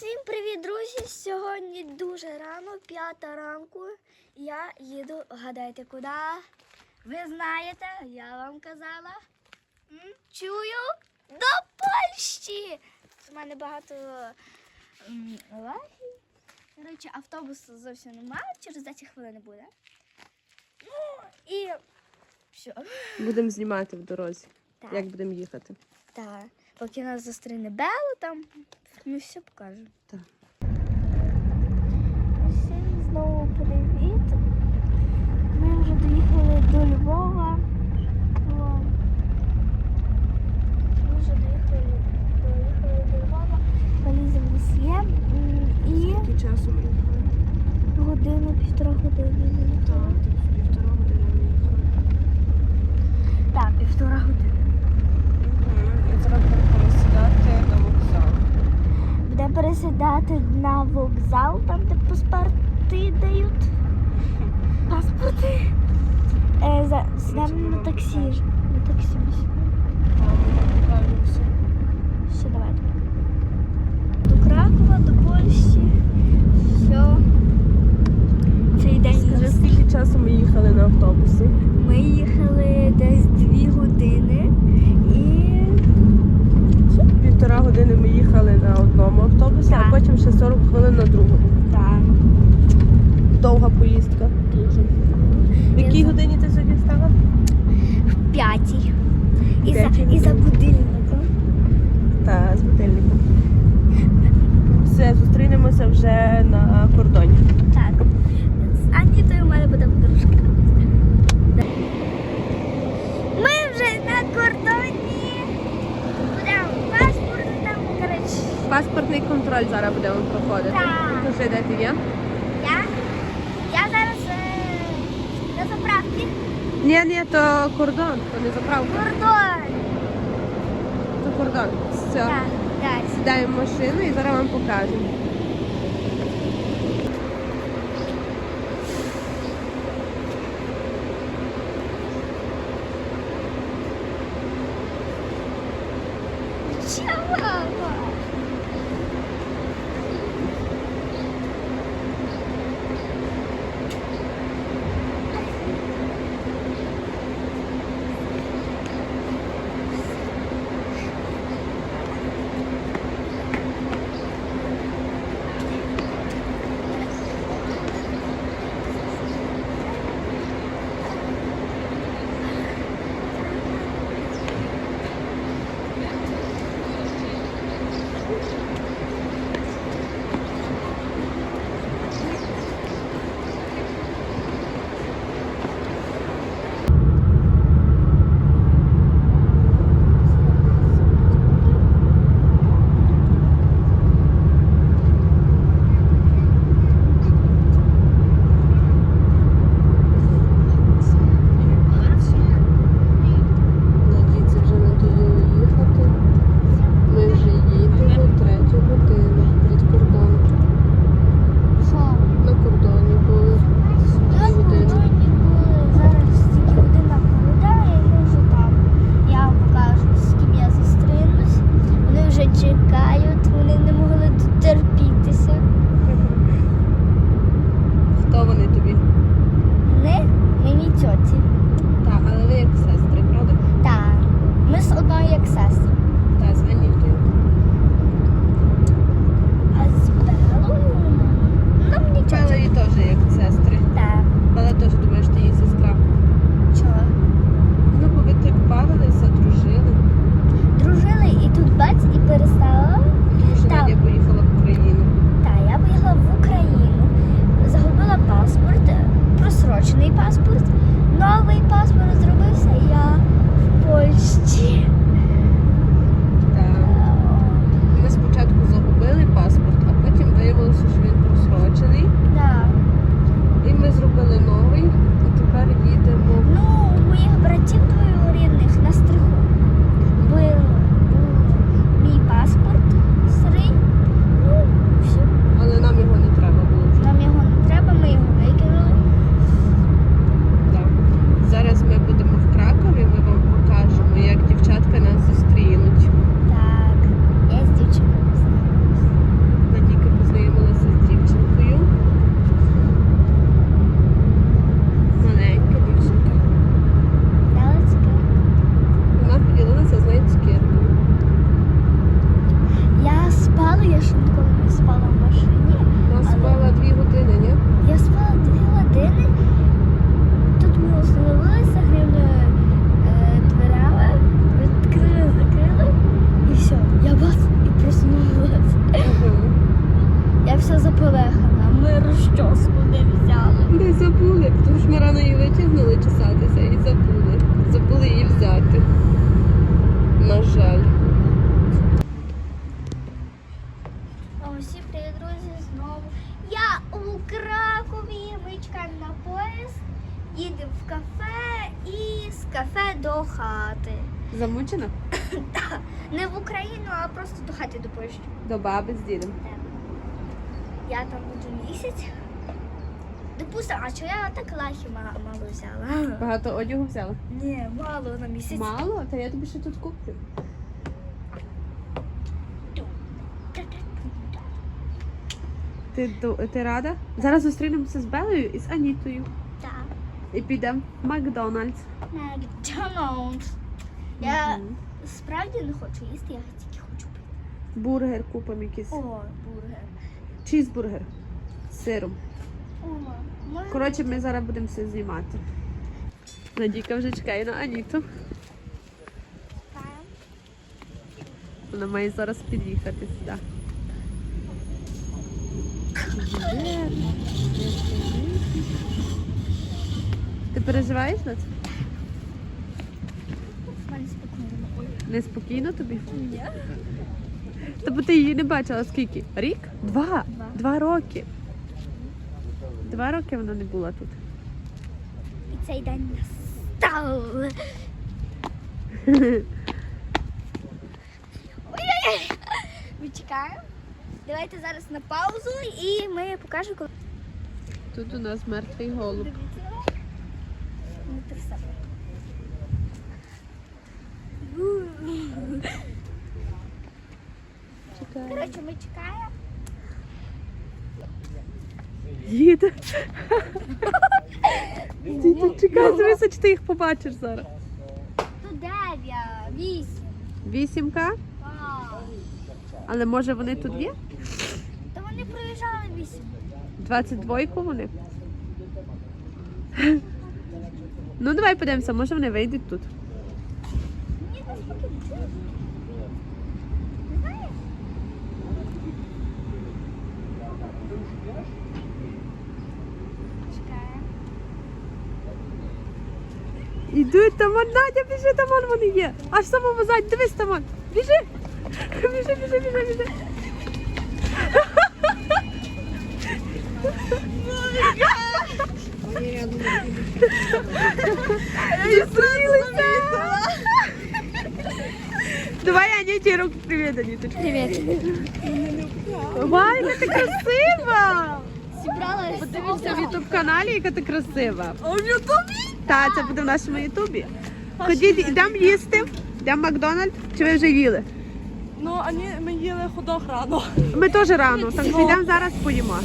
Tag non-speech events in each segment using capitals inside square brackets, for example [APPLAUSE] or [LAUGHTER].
Всім привіт, друзі! Сьогодні дуже рано, п'ята ранку. Я їду, гадайте куди? Ви знаєте, я вам казала. М? Чую до Польщі. У мене багато лагів. Коротше, автобусу зовсім немає, через 10 хвилин буде. Ну і все. Будемо знімати в дорозі, Так. як будемо їхати. Так, поки нас зустріне Бело, там ми все покажемо. Так. Всім знову привіт. Ми вже доїхали до Львова. Ми вже доїхали, доїхали до Львова. Валіза в. І Скільки часу ми їхали? годину, півтора години. Так, півтора години ми їхали. Так, півтора години. І зараз будемо пересідати на вокзал. Буде пересідати на вокзал, там де паспорти дають. [LAUGHS] Паспорти. Е, за, сідемо на таксі. На таксі. Все, давайте. До Кракова, до Польщі. Все. Цей день Скажи, скільки часу ми їхали на автобусі? Ми їхали десь дві години і Півтора години ми їхали на одному автобусі, Так. а потім ще 40 хвилин на другому. там Довга поїздка. дуже В якій годині ти сьогодні встала? в п'ятій. І за, і за будильником. Та з будильником. Все, зустрінемося вже на кордоні. Так. З Анітою в мене буде подружка. Ми вже на кордоні. Будемо паспорт там, коротше. Паспортний контроль зараз будемо проходити. Так. Покажи, де ти є. Я, я зараз е, на заправці. Ні, ні, то кордон, то не заправка, Кордон. то кордон. Все. Так, так. Сідаємо в машину і зараз вам покажемо. Паспорт, новий паспорт зробився я в Польщі. спала в машині. Нас Але- спала дві години, ні? Я спала дві години. Тут ми остановилися, грили е, дверями, відкрили, закрили і все. Я бас і проснулася. Я вся заполехана. Ми розчоску не взяли. Не забули, тому що ми рано її витягнули чесатися і забули. Забули її взяти. На жаль. А усі привіт, друзі, знову. Я у Кракові. Ми чекаємо на поїзд. Їдемо в кафе і з кафе до хати. Замучена? [COUGHS] Не в Україну, а просто до хати до Польщі. До баби з дідом. Я там буду місяць. Допустимо, а чого я так лахи мало взяла? Багато одягу взяла. Ні, мало на місяць. Мало? Та я тобі ще тут куплю. Ти, ти рада? Зараз зустрінемося з Белою і з Анітою. І підемо в Макдональдс. Макдональдс. Я Мгм. справді не хочу їсти, я тільки хочу пити. Бургер купимо якийсь. О, бургер. Чізбургер з сиром. О, Коротше, ми зараз будемо все знімати. Надійка вже чекає на Аніту. Там. Вона має зараз під'їхати сюди. Переживаєш на це? В мене спокійно. Неспокійно тобі? Ні. Та бо ти її не бачила скільки? Рік? Два. Два. Два роки. Два роки вона не була тут. І цей день настав. Ми чекаємо. Давайте зараз на паузу і ми покажемо, коли. Тут у нас мертвий голуб. Не трясе. Чекай. Коротше, ми чекаємо. Їде. Діти, чекай, дивися, чи ти їх побачиш зараз. Тут дев'ять, вісім. Вісімка, але може вони тут є? Та вони проїжджали вісім. 22 вони. Ну, давай подивимося, може вони вийдуть тут. Ні. Ідуть там, Надя, біжи, там он вони є. Аж самому ззаді, дивись там. он. Біжи. Біжи, біжи, біжи, біжи. Давай, Аніті, руку привіт, Аніточка. Привіт. Вай, яка ти красива! Подивіться в ютуб каналі, яка ти красива. А в ютубі? Так, це буде в нашому ютубі. Ходіть, йдемо їсти. Йдемо в Макдональдс. Чи ви вже їли? Ну, ми їли ходох рано. Ми теж рано, так що йдемо зараз поїмо.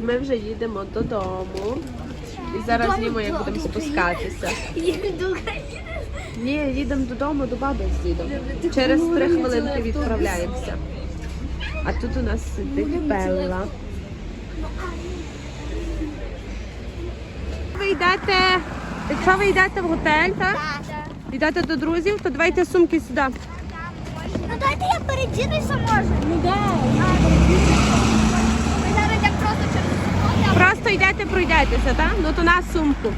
Ми вже їдемо додому. І зараз їмо, як будемо спускатися. Ні, їдемо додому до баби з дідом. Через три хвилинки відправляємося. А тут у нас сидить Белла. Ви йдете, якщо ви йдете в готель, так? Йдете до друзів, то давайте сумки сюди. Ну дайте я передінуся може. Ну да. Ми зараз йдемо просто через секунду. Просто йдете, пройдетеся, так? Ну то на сумку.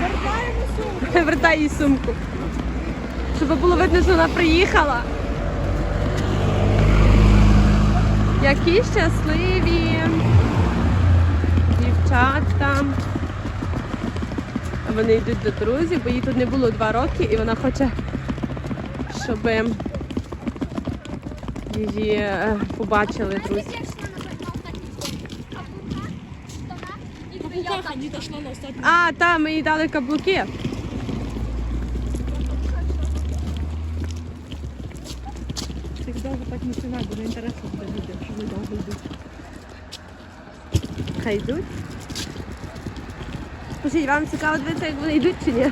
Вертаємо сумку. Вертай їй сумку. Щоб було видно, що вона приїхала. Які щасливі дівчатка. Вони йдуть до друзів, бо їй тут не було два роки, і вона хоче, щоб її е, побачили друзі. По пуках не дошло на останню. А, там ми їй дали каблуки. Так довго так не снимай, буде інтересно буде відео, що ви довго йдуть. Хай йдуть. Скажіть, вам цікаво дивитися, як вони йдуть чи ні?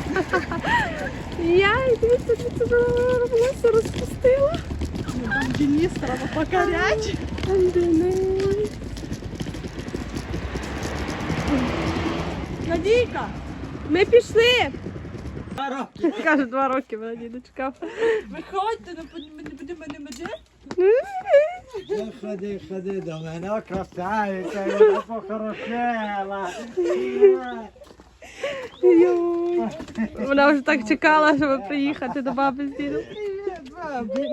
[LAUGHS] Я і дивіться, що це волосся розпустила. Ну, там Денис треба покорять. Надійка! Ми пішли. Каже, два роки мене не дочекав. Виходьте, ну, ми не будемо мене меди. Ну, Ходи, ходи до мене, о, красавиця, яка похорошела. Вона вже так чекала, щоб приїхати до баби з дідом. Привіт, бабі.